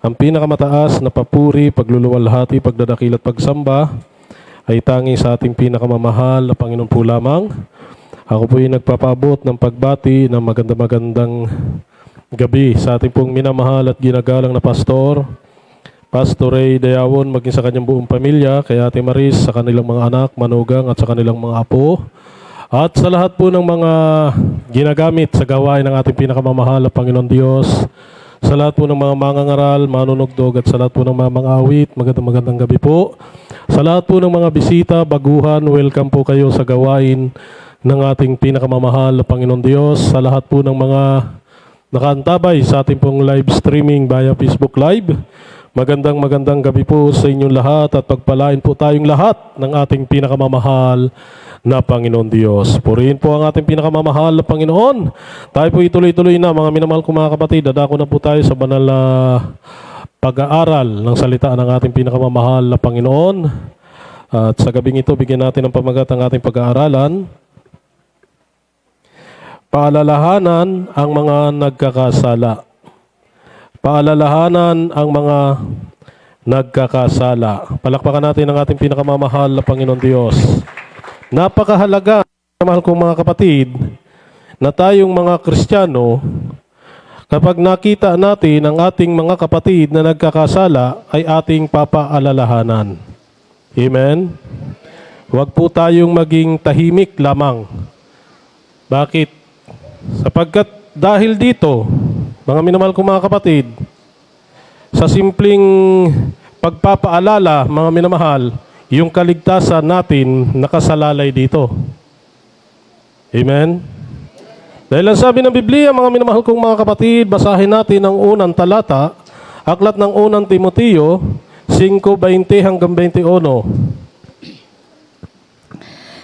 Ang pinakamataas na papuri, pagluluwalhati, pagdadakil at pagsamba ay tangi sa ating pinakamamahal na Panginoon po lamang. Ako po ay nagpapaabot ng pagbati ng maganda-magandang gabi sa ating pong minamahal at ginagalang na pastor, Pastor Ray Dayawon, maging sa kanyang buong pamilya, kay Ate Maris, sa kanilang mga anak, manugang at sa kanilang mga apo, at sa lahat po ng mga ginagamit sa gawain ng ating pinakamamahal na Panginoon Diyos, sa lahat po ng mga mangangaral, manunugdog at sa lahat po ng mga mangawit, magandang magandang gabi po. Sa lahat po ng mga bisita, baguhan, welcome po kayo sa gawain ng ating pinakamamahal na Panginoon Diyos. Sa lahat po ng mga nakaantabay sa ating pong live streaming via Facebook Live. Magandang magandang gabi po sa inyong lahat at pagpalain po tayong lahat ng ating pinakamamahal na Panginoon Diyos. Purihin po ang ating pinakamamahal na Panginoon. Tayo po ituloy-tuloy na mga minamahal kong mga kapatid. Dadako na po tayo sa banal na pag-aaral ng salita ng ating pinakamamahal na Panginoon. At sa gabing ito, bigyan natin ng pamagat ang ating pag-aaralan. Paalalahanan ang mga nagkakasala. Paalalahanan ang mga nagkakasala. Palakpakan natin ang ating pinakamamahal na Panginoon Diyos. Napakahalaga, mahal kong mga kapatid, na tayong mga Kristiyano, kapag nakita natin ang ating mga kapatid na nagkakasala, ay ating papaalalahanan. Amen? Huwag po tayong maging tahimik lamang. Bakit? Sapagkat dahil dito, mga minamahal kong mga kapatid, sa simpleng pagpapaalala, mga minamahal, yung kaligtasan natin nakasalalay dito. Amen? Dahil ang sabi ng Biblia, mga minamahal kong mga kapatid, basahin natin ang unang talata, aklat ng unang Timoteo, 5.20 hanggang 21.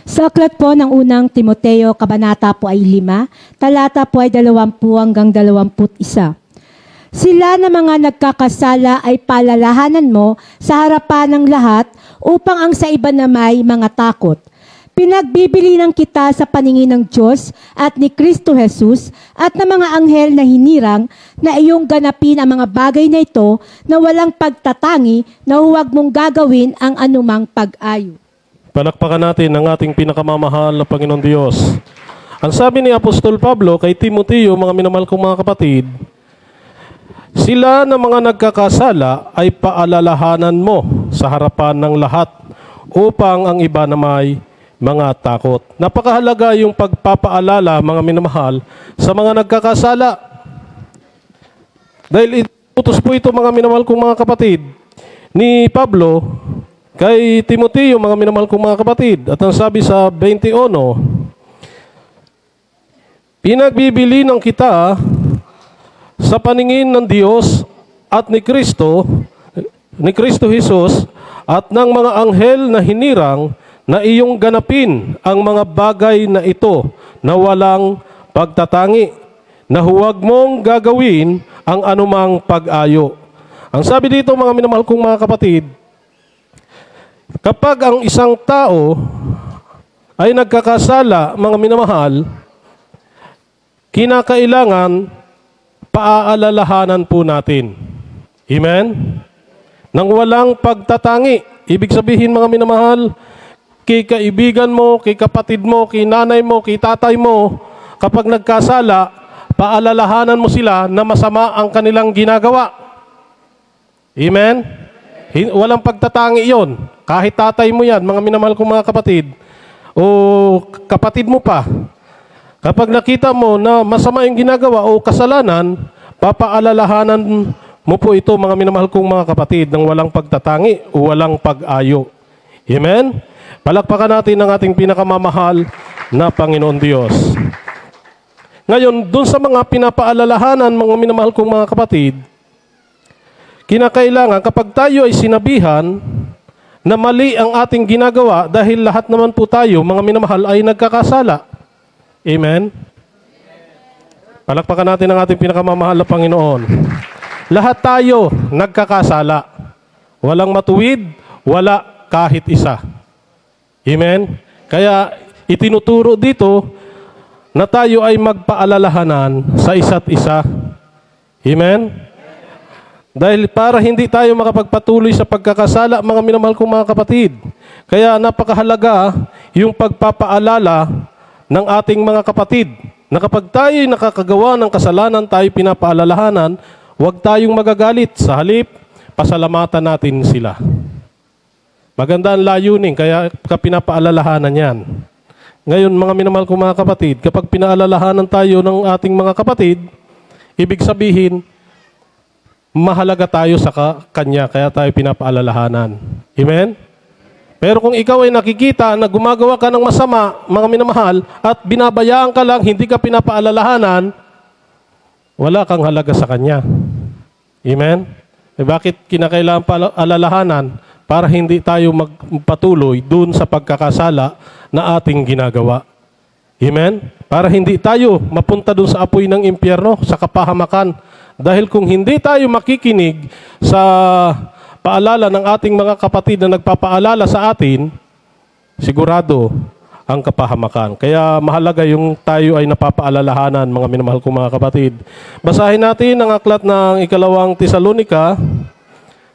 Sa aklat po ng unang Timoteo, kabanata po ay 5, talata po ay 20 hanggang 21. Sila na mga nagkakasala ay palalahanan mo sa harapan ng lahat upang ang sa iba na may mga takot. Pinagbibili ng kita sa paningin ng Diyos at ni Kristo Jesus at ng mga anghel na hinirang na iyong ganapin ang mga bagay na ito na walang pagtatangi na huwag mong gagawin ang anumang pag-ayo. Palakpakan natin ang ating pinakamamahal na Panginoon Diyos. Ang sabi ni Apostol Pablo kay Timoteo, mga minamahal kong mga kapatid, sila na mga nagkakasala ay paalalahanan mo sa harapan ng lahat upang ang iba na may mga takot. Napakahalaga yung pagpapaalala, mga minamahal, sa mga nagkakasala. Dahil inutos po ito, mga minamahal kong mga kapatid, ni Pablo kay Timoteo, mga minamahal kong mga kapatid. At ang sabi sa 21, Pinagbibili ng kita sa paningin ng Diyos at ni Kristo, ni Kristo Jesus, at ng mga anghel na hinirang na iyong ganapin ang mga bagay na ito na walang pagtatangi, na huwag mong gagawin ang anumang pag-ayo. Ang sabi dito mga minamahal kong mga kapatid, kapag ang isang tao ay nagkakasala, mga minamahal, kinakailangan paaalalahanan po natin. Amen? Nang walang pagtatangi. Ibig sabihin mga minamahal, kay kaibigan mo, kay kapatid mo, kay nanay mo, kay tatay mo, kapag nagkasala, paalalahanan mo sila na masama ang kanilang ginagawa. Amen? Walang pagtatangi yon. Kahit tatay mo yan, mga minamahal kong mga kapatid, o kapatid mo pa, kapag nakita mo na masama yung ginagawa o kasalanan, papaalalahanan mo po ito, mga minamahal kong mga kapatid, ng walang pagtatangi o walang pag-ayo. Amen? Palakpakan natin ang ating pinakamamahal na Panginoon Diyos. Ngayon, dun sa mga pinapaalalahanan, mga minamahal kong mga kapatid, kinakailangan kapag tayo ay sinabihan na mali ang ating ginagawa dahil lahat naman po tayo, mga minamahal, ay nagkakasala. Amen? Palakpakan natin ang ating pinakamamahal na Panginoon. Lahat tayo nagkakasala. Walang matuwid, wala kahit isa. Amen? Kaya itinuturo dito na tayo ay magpaalalahanan sa isa't isa. Amen? Dahil para hindi tayo makapagpatuloy sa pagkakasala, mga minamahal kong mga kapatid. Kaya napakahalaga yung pagpapaalala ng ating mga kapatid na kapag tayo'y nakakagawa ng kasalanan, tayo pinapaalalahanan, huwag tayong magagalit. Sa halip, pasalamatan natin sila. Maganda ang layunin, kaya ka pinapaalalahanan yan. Ngayon, mga minamahal kong mga kapatid, kapag pinaalalahanan tayo ng ating mga kapatid, ibig sabihin, mahalaga tayo sa ka- kanya, kaya tayo pinapaalalahanan. Amen? Pero kung ikaw ay nakikita na gumagawa ka ng masama, mga minamahal, at binabayaan ka lang, hindi ka pinapaalalahanan, wala kang halaga sa kanya. Amen? Eh bakit kinakailangan paalalahanan? Para hindi tayo magpatuloy dun sa pagkakasala na ating ginagawa. Amen? Para hindi tayo mapunta dun sa apoy ng impyerno, sa kapahamakan. Dahil kung hindi tayo makikinig sa paalala ng ating mga kapatid na nagpapaalala sa atin, sigurado ang kapahamakan. Kaya mahalaga yung tayo ay napapaalalahanan, mga minamahal kong mga kapatid. Basahin natin ang aklat ng ikalawang Tesalonika,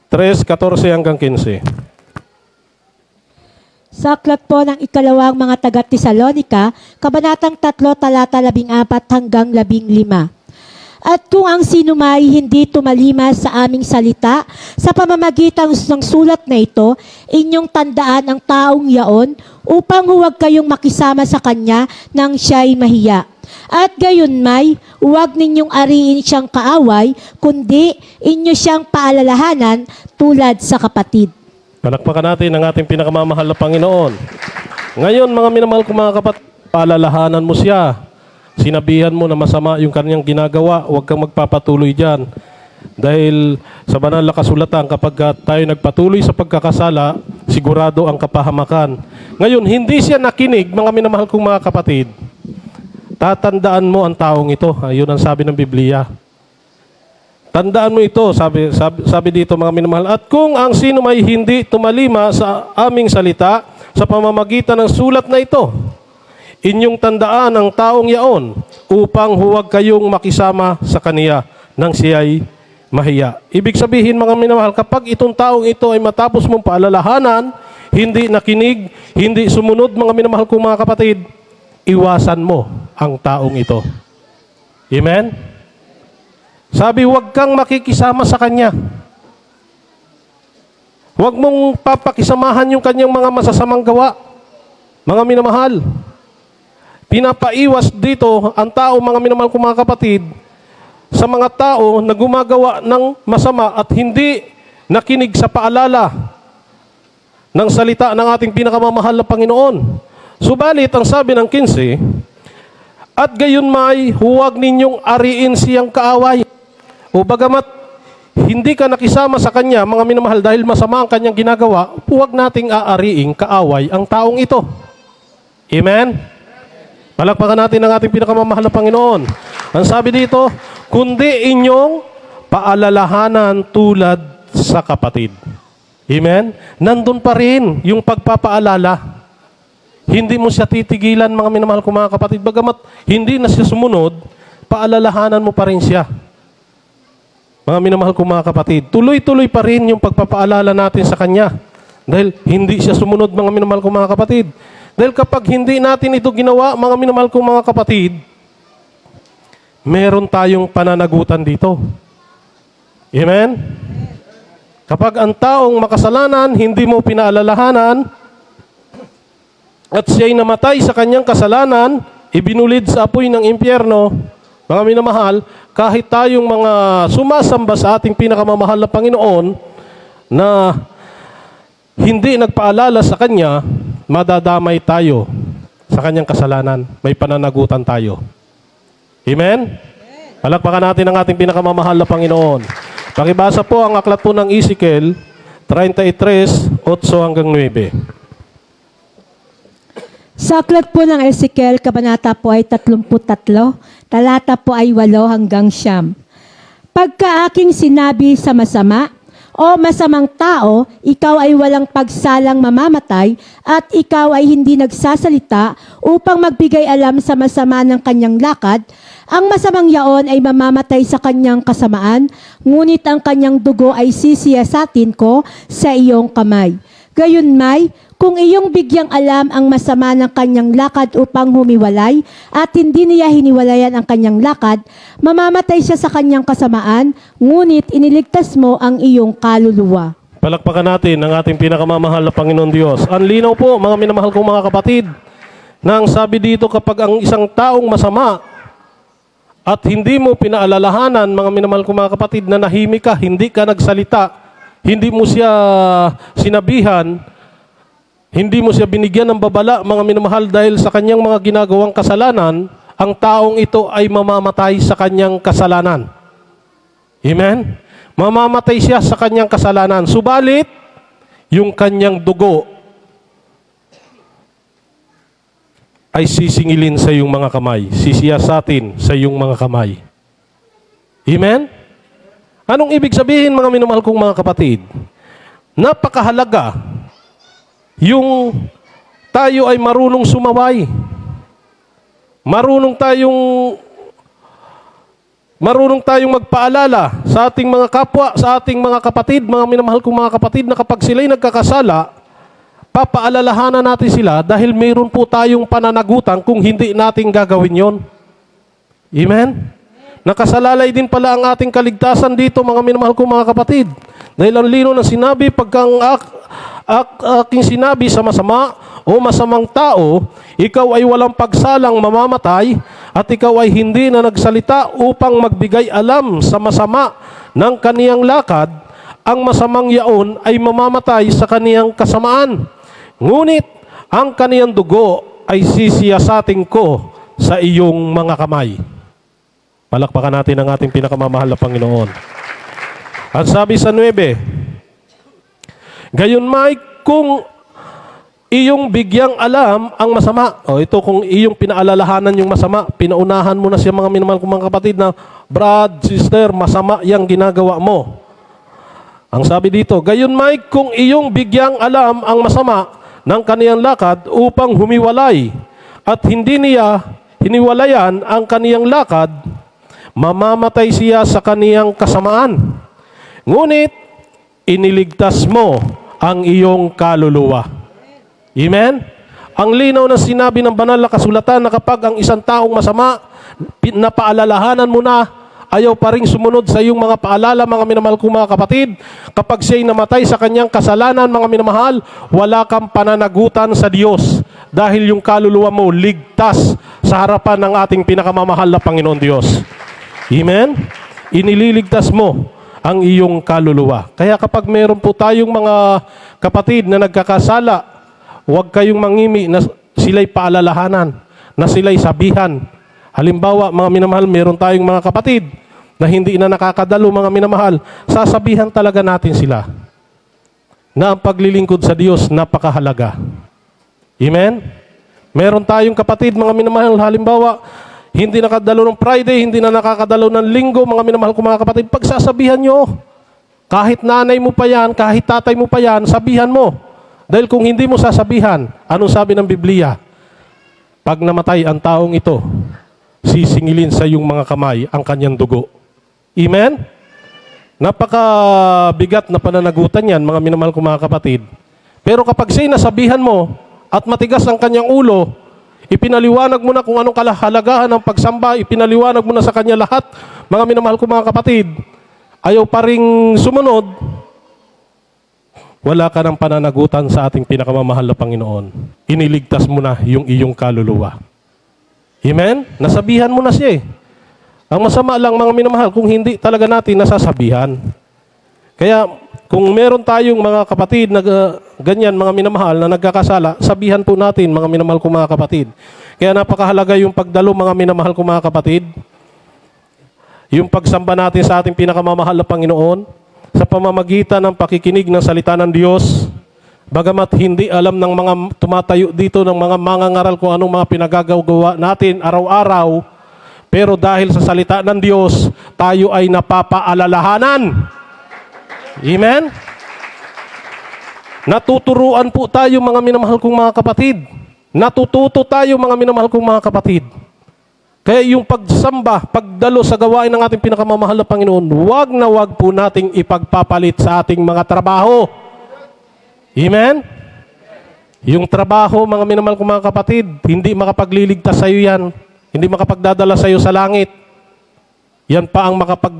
3:14 hanggang 15. Sa aklat po ng ikalawang mga taga Tesalonika, kabanatang 3, talata 14 hanggang 15. At kung ang sinumay hindi tumalima sa aming salita, sa pamamagitan ng sulat na ito, inyong tandaan ang taong yaon upang huwag kayong makisama sa kanya nang siya'y mahiya. At gayon may, huwag ninyong ariin siyang kaaway, kundi inyo siyang paalalahanan tulad sa kapatid. Palakpakan natin ang ating pinakamamahal na Panginoon. Ngayon, mga minamahal kong mga kapatid, paalalahanan mo siya. Sinabihan mo na masama yung kanyang ginagawa, huwag kang magpapatuloy dyan. Dahil sa banal na kasulatan, kapag tayo nagpatuloy sa pagkakasala, sigurado ang kapahamakan. Ngayon, hindi siya nakinig, mga minamahal kong mga kapatid. Tatandaan mo ang taong ito. Ayun ang sabi ng Biblia. Tandaan mo ito, sabi, sabi, sabi dito mga minamahal. At kung ang sino may hindi tumalima sa aming salita sa pamamagitan ng sulat na ito, inyong tandaan ang taong yaon upang huwag kayong makisama sa kaniya nang siya'y mahiya. Ibig sabihin mga minamahal, kapag itong taong ito ay matapos mong paalalahanan, hindi nakinig, hindi sumunod mga minamahal kong mga kapatid, iwasan mo ang taong ito. Amen? Sabi, huwag kang makikisama sa kanya. Huwag mong papakisamahan yung kanyang mga masasamang gawa. Mga minamahal. Pinapaiwas dito ang tao, mga minamahal kong mga kapatid, sa mga tao na gumagawa ng masama at hindi nakinig sa paalala ng salita ng ating pinakamamahal na Panginoon. Subalit, ang sabi ng 15, at gayon may huwag ninyong ariin siyang kaaway. O bagamat hindi ka nakisama sa kanya, mga minamahal, dahil masama ang kanyang ginagawa, huwag nating aariing kaaway ang taong ito. Amen? Palakpakan natin ang ating pinakamamahal na Panginoon. Ang sabi dito, kundi inyong paalalahanan tulad sa kapatid. Amen? Nandun pa rin yung pagpapaalala. Hindi mo siya titigilan, mga minamahal ko mga kapatid. Bagamat hindi na siya sumunod, paalalahanan mo pa rin siya. Mga minamahal ko mga kapatid, tuloy-tuloy pa rin yung pagpapaalala natin sa Kanya. Dahil hindi siya sumunod, mga minamahal ko mga kapatid. Dahil kapag hindi natin ito ginawa, mga minamahal ko mga kapatid, meron tayong pananagutan dito. Amen? Kapag ang taong makasalanan, hindi mo pinaalalahanan, at siya'y namatay sa kanyang kasalanan, ibinulid sa apoy ng impyerno, mga minamahal, kahit tayong mga sumasamba sa ating pinakamamahal na Panginoon na hindi nagpaalala sa Kanya, madadamay tayo sa Kanyang kasalanan. May pananagutan tayo. Amen? Palakpakan natin ang ating pinakamamahal na Panginoon. Pakibasa po ang aklat po ng Ezekiel 33, 8 hanggang 9. Sa aklat po ng Ezekiel, kabanata po ay 33, talata po ay 8 hanggang siyam. Pagka aking sinabi sa masama, O masamang tao, ikaw ay walang pagsalang mamamatay at ikaw ay hindi nagsasalita upang magbigay alam sa masama ng kanyang lakad, ang masamang yaon ay mamamatay sa kanyang kasamaan, ngunit ang kanyang dugo ay sisiyasatin ko sa iyong kamay. Gayon may, kung iyong bigyang alam ang masama ng kanyang lakad upang humiwalay at hindi niya hiniwalayan ang kanyang lakad, mamamatay siya sa kanyang kasamaan, ngunit iniligtas mo ang iyong kaluluwa. Palakpakan natin ang ating pinakamamahal na Panginoon Diyos. Ang linaw po, mga minamahal kong mga kapatid, nang sabi dito kapag ang isang taong masama at hindi mo pinaalalahanan, mga minamahal kong mga kapatid, na nahimik ka, hindi ka nagsalita, hindi mo siya sinabihan, hindi mo siya binigyan ng babala, mga minamahal, dahil sa kanyang mga ginagawang kasalanan, ang taong ito ay mamamatay sa kanyang kasalanan. Amen? Mamamatay siya sa kanyang kasalanan. Subalit, yung kanyang dugo ay sisingilin sa iyong mga kamay. Sisiyasatin sa iyong mga kamay. Amen? Anong ibig sabihin mga minamahal kong mga kapatid? Napakahalaga yung tayo ay marunong sumaway. Marunong tayong Marunong tayong magpaalala sa ating mga kapwa, sa ating mga kapatid, mga minamahal kong mga kapatid na kapag sila'y nagkakasala, papaalalahanan natin sila dahil mayroon po tayong pananagutan kung hindi natin gagawin yon. Amen? Nakasalalay din pala ang ating kaligtasan dito, mga minamahal kong mga kapatid. Dahil ang lino ng sinabi, pagkang ak, ak, aking sinabi sa masama o masamang tao, ikaw ay walang pagsalang mamamatay at ikaw ay hindi na nagsalita upang magbigay alam sa masama ng kaniyang lakad, ang masamang yaon ay mamamatay sa kaniyang kasamaan. Ngunit ang kaniyang dugo ay sisiyasating ko sa iyong mga kamay. Palakpakan natin ang ating pinakamamahal na Panginoon. Ang sabi sa 9, Gayon may kung iyong bigyang alam ang masama. O ito kung iyong pinaalalahanan yung masama, pinaunahan mo na siya mga minamahal kong mga kapatid na, Brad, sister, masama yang ginagawa mo. Ang sabi dito, gayon may kung iyong bigyang alam ang masama ng kaniyang lakad upang humiwalay at hindi niya hiniwalayan ang kaniyang lakad, mamamatay siya sa kaniyang kasamaan. Ngunit, iniligtas mo ang iyong kaluluwa. Amen? Ang linaw na sinabi ng banal na kasulatan na kapag ang isang taong masama, napaalalahanan mo na, ayaw pa rin sumunod sa iyong mga paalala, mga minamahal kong mga kapatid. Kapag siya'y namatay sa kanyang kasalanan, mga minamahal, wala kang pananagutan sa Diyos. Dahil yung kaluluwa mo ligtas sa harapan ng ating pinakamamahal na Panginoon Diyos. Amen? Inililigtas mo ang iyong kaluluwa. Kaya kapag meron po tayong mga kapatid na nagkakasala, huwag kayong mangimi na sila'y paalalahanan, na sila'y sabihan. Halimbawa, mga minamahal, meron tayong mga kapatid na hindi na nakakadalo, mga minamahal, sasabihan talaga natin sila na ang paglilingkod sa Diyos napakahalaga. Amen? Meron tayong kapatid, mga minamahal, halimbawa, hindi nakadalo ng Friday, hindi na nakakadalo ng linggo, mga minamahal ko mga kapatid, pagsasabihan nyo, kahit nanay mo pa yan, kahit tatay mo pa yan, sabihan mo. Dahil kung hindi mo sasabihan, anong sabi ng Biblia? Pag namatay ang taong ito, sisingilin sa iyong mga kamay ang kanyang dugo. Amen? Napakabigat na pananagutan yan, mga minamahal ko mga kapatid. Pero kapag siya'y nasabihan mo at matigas ang kanyang ulo, ipinaliwanag mo na kung anong kalahalagahan ng pagsamba, ipinaliwanag mo na sa kanya lahat, mga minamahal ko mga kapatid, ayaw pa ring sumunod, wala ka ng pananagutan sa ating pinakamamahal na Panginoon. Iniligtas mo na yung iyong kaluluwa. Amen? Nasabihan mo na siya eh. Ang masama lang mga minamahal kung hindi talaga natin nasasabihan. Kaya kung meron tayong mga kapatid na uh, ganyan mga minamahal na nagkakasala, sabihan po natin mga minamahal kong mga kapatid. Kaya napakahalaga yung pagdalo mga minamahal kong mga kapatid. Yung pagsamba natin sa ating pinakamamahal na Panginoon sa pamamagitan ng pakikinig ng salita ng Diyos. Bagamat hindi alam ng mga tumatayo dito ng mga mangangaral kung anong mga pinagagawa natin araw-araw, pero dahil sa salita ng Diyos, tayo ay napapaalalahanan. Amen? Natuturuan po tayo mga minamahal kong mga kapatid. Natututo tayo mga minamahal kong mga kapatid. Kaya yung pagsamba, pagdalo sa gawain ng ating pinakamamahal na Panginoon, wag na wag po nating ipagpapalit sa ating mga trabaho. Amen? Yung trabaho, mga minamahal kong mga kapatid, hindi makapagliligtas sa iyo yan. Hindi makapagdadala sa iyo sa langit. Yan pa ang makapag,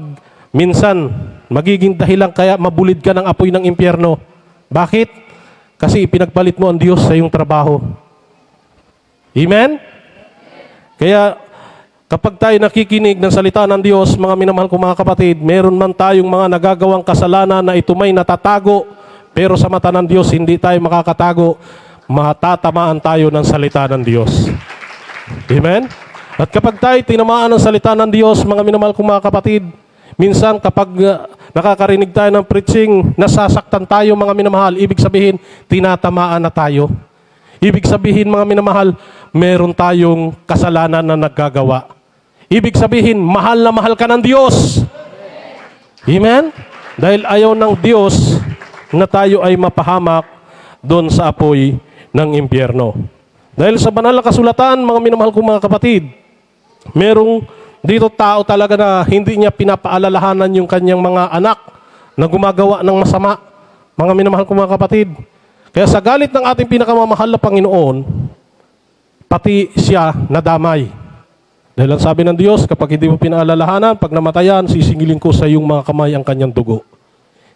minsan, magiging dahilan kaya mabulid ka ng apoy ng impyerno. Bakit? Kasi ipinagpalit mo ang Diyos sa iyong trabaho. Amen? Kaya, kapag tayo nakikinig ng salita ng Diyos, mga minamahal kong mga kapatid, meron man tayong mga nagagawang kasalanan na ito may natatago, pero sa mata ng Diyos, hindi tayo makakatago, matatamaan tayo ng salita ng Diyos. Amen? At kapag tayo tinamaan ng salita ng Diyos, mga minamahal kong mga kapatid, minsan kapag uh, nakakarinig tayo ng preaching, nasasaktan tayo mga minamahal, ibig sabihin, tinatamaan na tayo. Ibig sabihin mga minamahal, meron tayong kasalanan na naggagawa. Ibig sabihin, mahal na mahal ka ng Diyos. Amen? Dahil ayaw ng Diyos na tayo ay mapahamak doon sa apoy ng impyerno. Dahil sa banal na kasulatan, mga minamahal kong mga kapatid, merong dito tao talaga na hindi niya pinapaalalahanan yung kanyang mga anak na gumagawa ng masama. Mga minamahal kong mga kapatid. Kaya sa galit ng ating pinakamamahal na Panginoon, pati siya nadamay. Dahil ang sabi ng Diyos, kapag hindi mo pinaalalahanan, pag namatayan, sisingilin ko sa iyong mga kamay ang kanyang dugo.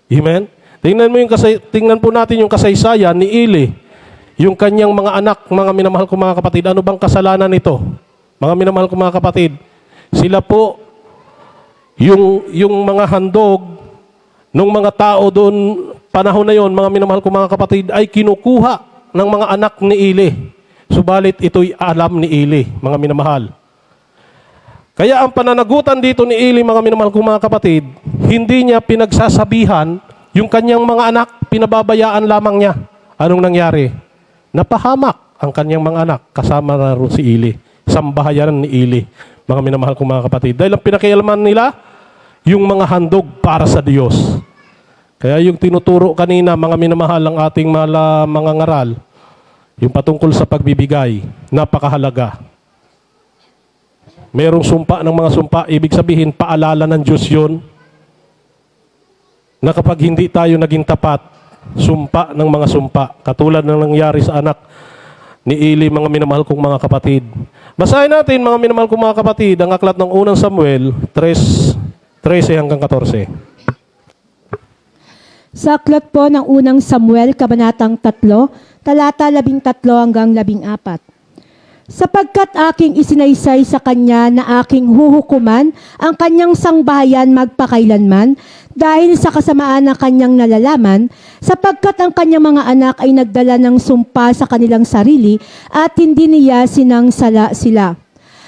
Amen? Tingnan mo yung kasay, tingnan po natin yung kasaysayan ni Eli. Yung kanyang mga anak, mga minamahal ko mga kapatid, ano bang kasalanan nito? Mga minamahal ko mga kapatid, sila po, yung, yung mga handog, nung mga tao doon, panahon na yon, mga minamahal ko mga kapatid, ay kinukuha ng mga anak ni Eli. Subalit ito'y alam ni Eli, mga minamahal. Kaya ang pananagutan dito ni Eli, mga minamahal kong mga kapatid, hindi niya pinagsasabihan yung kanyang mga anak, pinababayaan lamang niya. Anong nangyari? Napahamak ang kanyang mga anak, kasama na si Eli. Sambahayan ni Eli, mga minamahal kong mga kapatid. Dahil ang pinakialaman nila, yung mga handog para sa Diyos. Kaya yung tinuturo kanina, mga minamahal ang ating mala, mga ngaral, yung patungkol sa pagbibigay, napakahalaga. Merong sumpa ng mga sumpa, ibig sabihin, paalala ng Diyos yun, na kapag hindi tayo naging tapat, sumpa ng mga sumpa, katulad ng nangyari sa anak ni Eli, mga minamahal kong mga kapatid. Basahin natin, mga minamahal kong mga kapatid, ang aklat ng unang Samuel, 3, 13 hanggang 14. Sa aklat po ng unang Samuel, Kabanatang 3, talata 13 hanggang 14. Sapagkat aking isinaysay sa kanya na aking huhukuman ang kanyang sangbahayan magpakailanman dahil sa kasamaan ng kanyang nalalaman, sapagkat ang kanyang mga anak ay nagdala ng sumpa sa kanilang sarili at hindi niya sinangsala sila.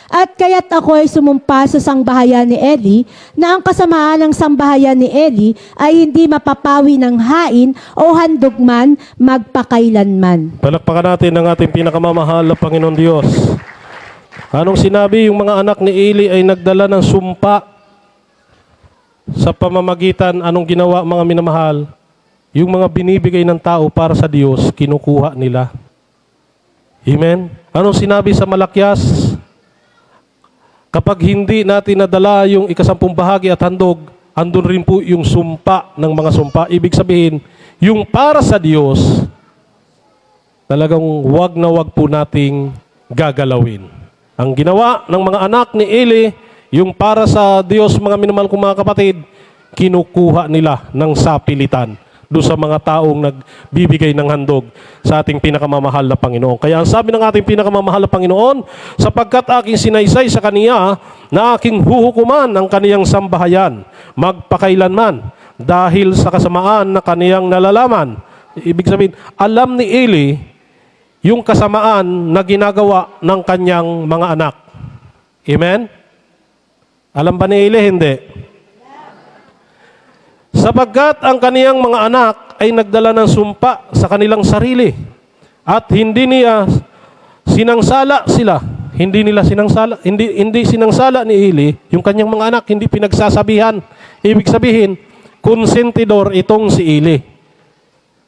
At kaya't ako ay sumumpa sa sangbahayan ni Eli na ang kasamaan ng sangbahayan ni Eli ay hindi mapapawi ng hain o handog man magpakailanman. Palakpakan natin ang ating pinakamamahal na Panginoon Diyos. Anong sinabi yung mga anak ni Eli ay nagdala ng sumpa sa pamamagitan anong ginawa mga minamahal? Yung mga binibigay ng tao para sa Diyos, kinukuha nila. Amen? Anong sinabi sa Malakyas? Kapag hindi natin nadala yung ikasampung bahagi at handog, andun rin po yung sumpa ng mga sumpa. Ibig sabihin, yung para sa Diyos, talagang wag na wag po nating gagalawin. Ang ginawa ng mga anak ni Eli, yung para sa Diyos, mga minamahal kong mga kapatid, kinukuha nila ng sapilitan do sa mga taong nagbibigay ng handog sa ating pinakamamahal na Panginoon. Kaya ang sabi ng ating pinakamamahal na Panginoon, sapagkat aking sinaysay sa Kaniya na aking huhukuman ang kaniyang sambahayan, magpakailanman, dahil sa kasamaan na kaniyang nalalaman. Ibig sabihin, alam ni Eli yung kasamaan na ginagawa ng kanyang mga anak. Amen? Alam ba ni Eli? Hindi. Sapagkat ang kaniyang mga anak ay nagdala ng sumpa sa kanilang sarili at hindi niya sinangsala sila. Hindi nila sinangsala, hindi, hindi sinangsala ni Eli yung kanyang mga anak, hindi pinagsasabihan. Ibig sabihin, konsentidor itong si Eli.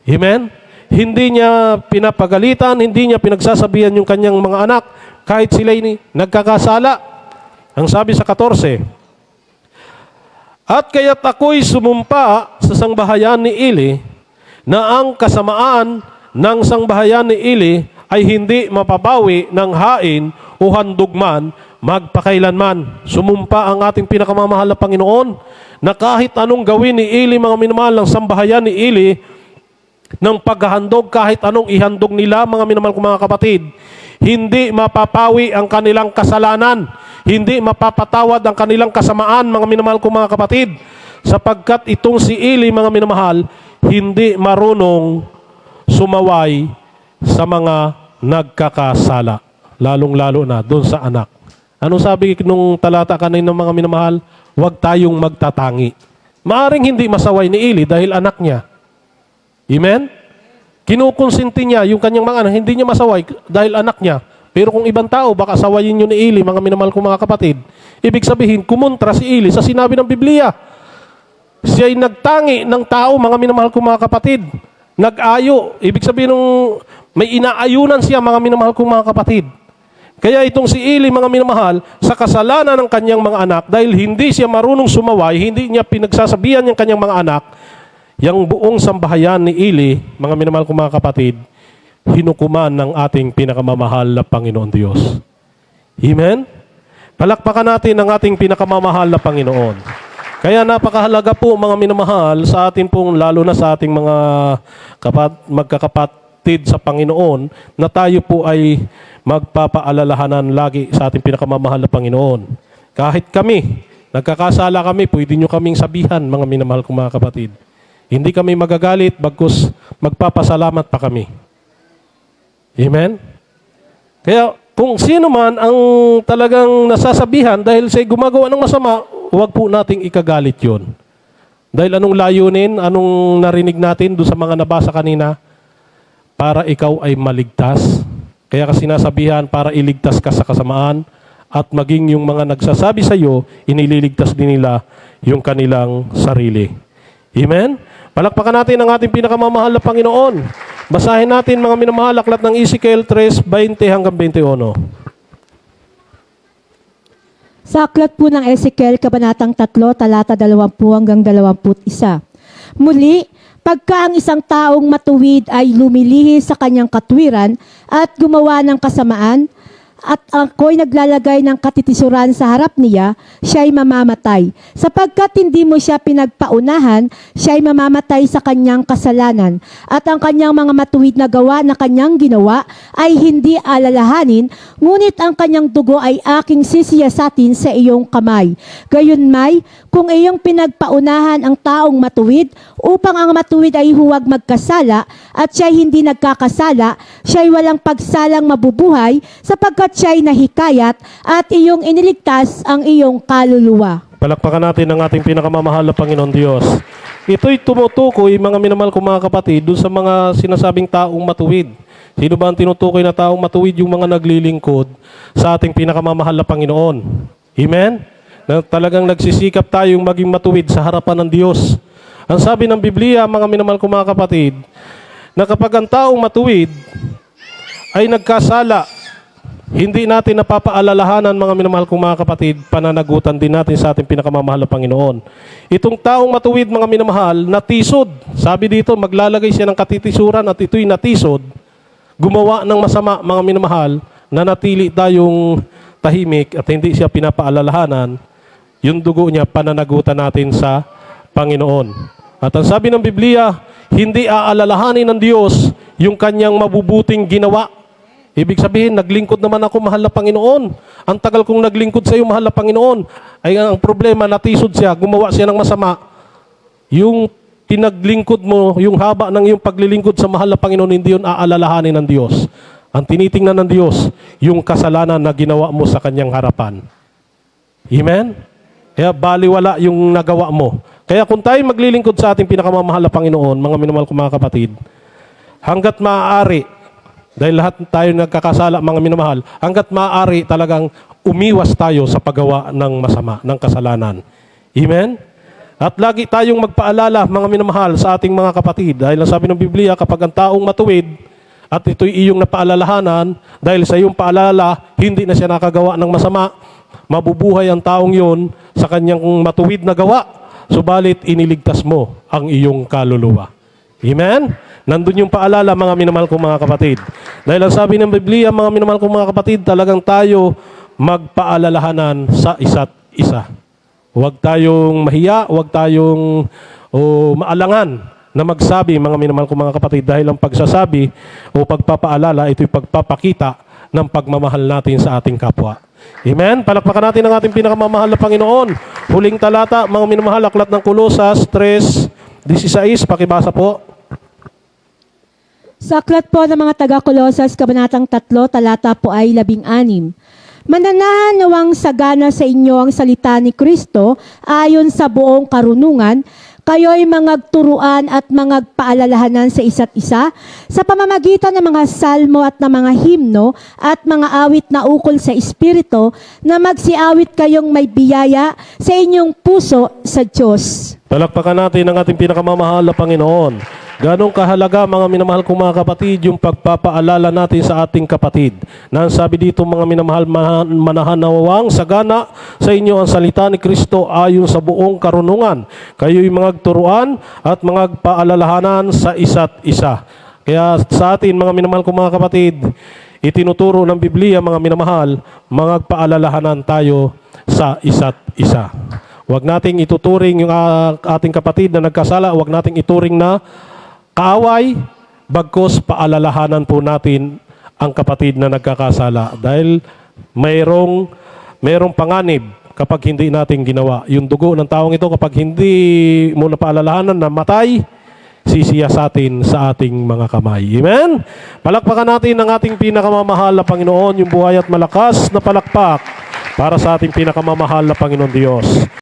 Amen? Hindi niya pinapagalitan, hindi niya pinagsasabihan yung kanyang mga anak kahit sila ni nagkakasala. Ang sabi sa 14, At kaya't ako'y sumumpa sa sangbahayan ni Eli na ang kasamaan ng sangbahayan ni Eli ay hindi mapabawi ng hain o handog man magpakailanman. Sumumpa ang ating pinakamamahal na Panginoon na kahit anong gawin ni Eli, mga minamahal ng sambahayan ni Eli, ng paghahandog kahit anong ihandog nila mga minamahal kong mga kapatid. Hindi mapapawi ang kanilang kasalanan. Hindi mapapatawad ang kanilang kasamaan mga minamahal kong mga kapatid. Sapagkat itong si Eli mga minamahal hindi marunong sumaway sa mga nagkakasala. Lalong lalo na doon sa anak. Ano sabi nung talata kanina mga minamahal? Huwag tayong magtatangi. Maaring hindi masaway ni Eli dahil anak niya Amen? Kinukonsinti niya yung kanyang mga anak, hindi niya masaway dahil anak niya. Pero kung ibang tao, baka sawayin nyo ni Eli, mga minamahal kong mga kapatid. Ibig sabihin, kumontra si Eli sa sinabi ng Biblia. Siya'y nagtangi ng tao, mga minamahal kong mga kapatid. Nag-ayo. Ibig sabihin, nung may inaayunan siya, mga minamahal kong mga kapatid. Kaya itong si Eli, mga minamahal, sa kasalanan ng kanyang mga anak, dahil hindi siya marunong sumaway, hindi niya pinagsasabihan yung kanyang mga anak, Yang buong sambahayan ni Eli, mga minamahal kong mga kapatid, hinukuman ng ating pinakamamahal na Panginoon Diyos. Amen? Palakpakan natin ang ating pinakamamahal na Panginoon. Kaya napakahalaga po mga minamahal sa atin pong, lalo na sa ating mga kapat, magkakapatid sa Panginoon, na tayo po ay magpapaalalahanan lagi sa ating pinakamamahal na Panginoon. Kahit kami, nagkakasala kami, pwede nyo kaming sabihan, mga minamahal kong mga kapatid. Hindi kami magagalit, bagkus magpapasalamat pa kami. Amen? Kaya kung sino man ang talagang nasasabihan dahil siya gumagawa ng masama, huwag po nating ikagalit yon. Dahil anong layunin, anong narinig natin doon sa mga nabasa kanina? Para ikaw ay maligtas. Kaya kasi sinasabihan para iligtas ka sa kasamaan at maging yung mga nagsasabi sa iyo, inililigtas din nila yung kanilang sarili. Amen? Palakpakan natin ang ating pinakamamahal na Panginoon. Basahin natin mga minamahal, aklat ng Ezekiel 3, 20 hanggang 21. Sa aklat po ng Ezekiel, Kabanatang 3, talata 20 hanggang 21. Muli, pagka ang isang taong matuwid ay lumilihi sa kanyang katwiran at gumawa ng kasamaan, at ako'y naglalagay ng katitisuran sa harap niya, siya'y mamamatay. Sapagkat hindi mo siya pinagpaunahan, siya'y mamamatay sa kanyang kasalanan. At ang kanyang mga matuwid na gawa na kanyang ginawa ay hindi alalahanin, ngunit ang kanyang dugo ay aking sisiyasatin sa iyong kamay. Gayunmay, kung iyong pinagpaunahan ang taong matuwid, upang ang matuwid ay huwag magkasala, at siya'y hindi nagkakasala, siya'y walang pagsalang mabubuhay, sapagkat siya'y nahikayat, at iyong iniligtas ang iyong kaluluwa. Palakpakan natin ang ating pinakamamahal na Panginoon Diyos. Ito'y tumutukoy, mga minamahal ko mga kapatid, dun sa mga sinasabing taong matuwid. Sino ba ang tinutukoy na taong matuwid? Yung mga naglilingkod sa ating pinakamamahal na Panginoon. Amen? Na talagang nagsisikap tayong maging matuwid sa harapan ng Diyos. Ang sabi ng Biblia, mga minamahal ko mga kapatid, na kapag ang taong matuwid ay nagkasala, hindi natin napapaalalahanan mga minamahal kong mga kapatid, pananagutan din natin sa ating pinakamamahal na Panginoon. Itong taong matuwid mga minamahal, natisod. Sabi dito, maglalagay siya ng katitisuran at ito'y natisod. Gumawa ng masama mga minamahal, na natili tayong tahimik at hindi siya pinapaalalahanan, yung dugo niya pananagutan natin sa Panginoon. At ang sabi ng Biblia, hindi aalalahanin ng Diyos yung kanyang mabubuting ginawa Ibig sabihin, naglingkod naman ako, mahal na Panginoon. Ang tagal kong naglingkod sa iyo, mahal na Panginoon. Ay ang problema, natisod siya, gumawa siya ng masama. Yung pinaglingkod mo, yung haba ng iyong paglilingkod sa mahal na Panginoon, hindi yun aalalahanin ng Diyos. Ang tinitingnan ng Diyos, yung kasalanan na ginawa mo sa kanyang harapan. Amen? Kaya baliwala yung nagawa mo. Kaya kung tayo maglilingkod sa ating pinakamamahal na Panginoon, mga minamahal ko mga kapatid, hanggat maaari, dahil lahat tayo nagkakasala, mga minamahal, hanggat maaari talagang umiwas tayo sa paggawa ng masama, ng kasalanan. Amen? At lagi tayong magpaalala, mga minamahal, sa ating mga kapatid. Dahil ang sabi ng Biblia, kapag ang taong matuwid, at ito'y iyong napaalalahanan, dahil sa iyong paalala, hindi na siya nakagawa ng masama, mabubuhay ang taong yon sa kanyang matuwid na gawa, subalit iniligtas mo ang iyong kaluluwa. Amen? Nandun yung paalala, mga minamahal kong mga kapatid. Dahil ang sabi ng Biblia, mga minamahal kong mga kapatid, talagang tayo magpaalalahanan sa isa't isa. Huwag tayong mahiya, huwag tayong o maalangan na magsabi, mga minamahal kong mga kapatid, dahil ang pagsasabi o pagpapaalala, ito'y pagpapakita ng pagmamahal natin sa ating kapwa. Amen? Palakpakan natin ang ating pinakamamahal na Panginoon. Huling talata, mga minamahal, aklat ng Kulosas 3.16, pakibasa po. Sa aklat po ng mga taga-Kolosas, Kabanatang 3, talata po ay 16. Mananahan nawang sagana sa inyo ang salita ni Kristo ayon sa buong karunungan, kayo'y mangagturuan at mangagpaalalahanan sa isa't isa sa pamamagitan ng mga salmo at ng mga himno at mga awit na ukol sa Espiritu na magsiawit kayong may biyaya sa inyong puso sa Diyos. Palakpakan natin ang ating pinakamamahal na Panginoon. Ganong kahalaga mga minamahal kong mga kapatid yung pagpapaalala natin sa ating kapatid. Na sabi dito mga minamahal ma- manahan nawawang sagana sa inyo ang salita ni Kristo ayon sa buong karunungan. Kayo'y mga turuan at mga paalalahanan sa isa't isa. Kaya sa atin mga minamahal kong mga kapatid, itinuturo ng Biblia mga minamahal, mga paalalahanan tayo sa isa't isa. Huwag nating ituturing yung ah, ating kapatid na nagkasala, huwag nating ituring na kaaway, bagkos paalalahanan po natin ang kapatid na nagkakasala dahil mayroong mayroong panganib kapag hindi natin ginawa. Yung dugo ng taong ito kapag hindi mo napaalalahanan na matay, sisiya sa atin sa ating mga kamay. Amen? Palakpakan natin ang ating pinakamamahal na Panginoon, yung buhay at malakas na palakpak para sa ating pinakamamahal na Panginoon Diyos.